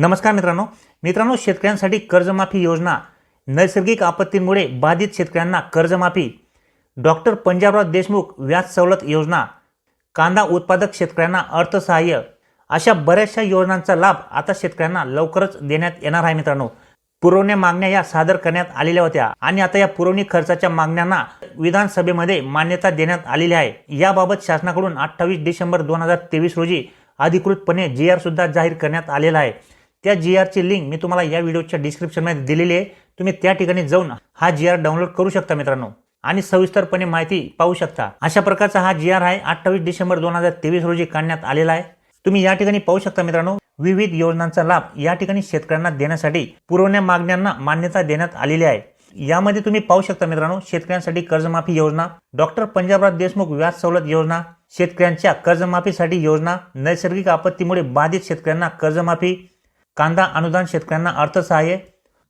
नमस्कार मित्रांनो. मित्रांनो शेतकऱ्यांसाठी कर्जमाफी योजना नैसर्गिक आपत्तींमुळे बाधित शेतकऱ्यांना कर्जमाफी. डॉक्टर पंजाबराव देशमुख व्याज सवलत योजना कांदा उत्पादक शेतकऱ्यांना अर्थसहाय्य. अशा बऱ्याचशा योजनांचा लाभ आता शेतकऱ्यांना लवकरच देण्यात येणार आहे मित्रांनो. पुरवण्या मागण्या या सादर करण्यात आलेल्या होत्या आणि आता या पुरवणी खर्चाच्या मागण्यांना विधानसभेमध्ये मान्यता देण्यात आलेली आहे. याबाबत शासनाकडून अठ्ठावीस डिसेंबर दोन हजार तेवीस रोजी अधिकृतपणे जी आर सुद्धा जाहीर करण्यात आलेला आहे. त्या जी आरची लिंक मी तुम्हाला या व्हिडिओच्या डिस्क्रिप्शनमध्ये दिलेली आहे. तुम्ही त्या ठिकाणी जाऊन हा जी आर डाउनलोड करू शकता मित्रांनो. आणि सविस्तरपणे माहिती पाहू शकता. अशा प्रकारचा हा जी आर आहे अठ्ठावीस डिसेंबर दोन हजार तेवीस रोजी काढण्यात आलेला आहे. तुम्ही या ठिकाणी पाहू शकता मित्रांनो विविध योजनांचा लाभ या ठिकाणी शेतकऱ्यांना देण्यासाठी पुरवण्या मागण्यांना मान्यता देण्यात आलेली आहे. यामध्ये तुम्ही पाहू शकता मित्रांनो शेतकऱ्यांसाठी कर्जमाफी योजना डॉक्टर पंजाबराव देशमुख व्याज सवलत योजना शेतकऱ्यांच्या कर्जमाफीसाठी योजना नैसर्गिक आपत्तीमुळे बाधित शेतकऱ्यांना कर्जमाफी कांदा अनुदान शेतकऱ्यांना अर्थसहाय्य.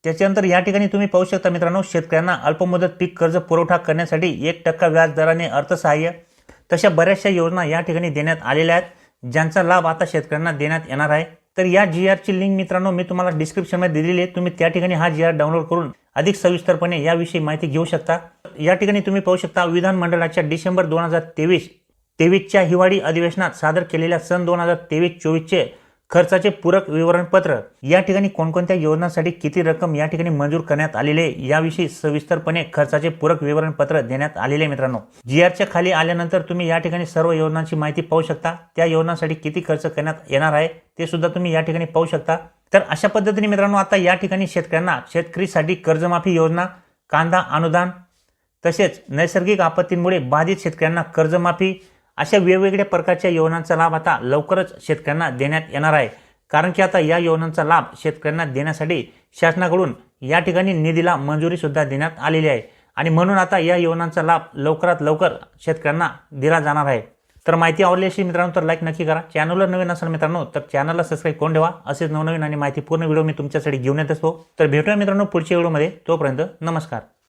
त्याच्यानंतर या ठिकाणी तुम्ही पाहू शकता मित्रांनो शेतकऱ्यांना अल्पमुदत पीक कर्ज पुरवठा करण्यासाठी एक टक्का व्याज दराने अर्थसहाय्य. तशा बऱ्याचशा योजना या ठिकाणी देण्यात आलेल्या आहेत ज्यांचा लाभ आता शेतकऱ्यांना देण्यात येणार आहे. तर या जी आरची लिंक मित्रांनो मी तुम्हाला डिस्क्रिप्शनमध्ये दिलेली आहे. तुम्ही त्या ठिकाणी हा जी आर डाउनलोड करून अधिक सविस्तरपणे याविषयी माहिती घेऊ शकता. या ठिकाणी तुम्ही पाहू शकता विधानमंडळाच्या डिसेंबर दोन हजार तेवीस तेवीसच्या हिवाळी अधिवेशनात सादर केलेल्या सन दोन हजार तेवीस चोवीसचे खर्चाचे पूरक विवरणपत्र. या ठिकाणी कोणकोणत्या योजनांसाठी किती रक्कम या ठिकाणी मंजूर करण्यात आलेले याविषयी सविस्तरपणे खर्चाचे पूरक विवरणपत्र देण्यात आलेले आहे मित्रांनो. जी आरच्या खाली आल्यानंतर तुम्ही या ठिकाणी सर्व योजनांची माहिती पाहू शकता. त्या योजनांसाठी किती खर्च करण्यात येणार आहे ते सुद्धा तुम्ही या ठिकाणी पाहू शकता. तर अशा पद्धतीने मित्रांनो आता या ठिकाणी शेतकऱ्यांना शेतकरीसाठी कर्जमाफी योजना कांदा अनुदान तसेच नैसर्गिक आपत्तींमुळे बाधित शेतकऱ्यांना कर्जमाफी अशा वेगवेगळ्या प्रकारच्या योजनांचा लाभ आता लवकरच शेतकऱ्यांना देण्यात येणार आहे. कारण की आता या योजनांचा लाभ शेतकऱ्यांना देण्यासाठी शासनाकडून या ठिकाणी निधीला मंजुरीसुद्धा देण्यात आलेली आहे. आणि म्हणून आता या योजनांचा लाभ लवकरात लवकर शेतकऱ्यांना दिला जाणार आहे. तर माहिती आवडली असेल मित्रांनो तर लाईक नक्की करा. चॅनलवर नवीन असेल मित्रांनो तर चॅनलला सबस्क्राईब करून ठेवा. असेच नवनवीन आणि माहितीपूर्ण व्हिडिओ मी तुमच्यासाठी घेऊन येत असतो. तर भेटूया मित्रांनो पुढच्या व्हिडिओमध्ये तोपर्यंत नमस्कार.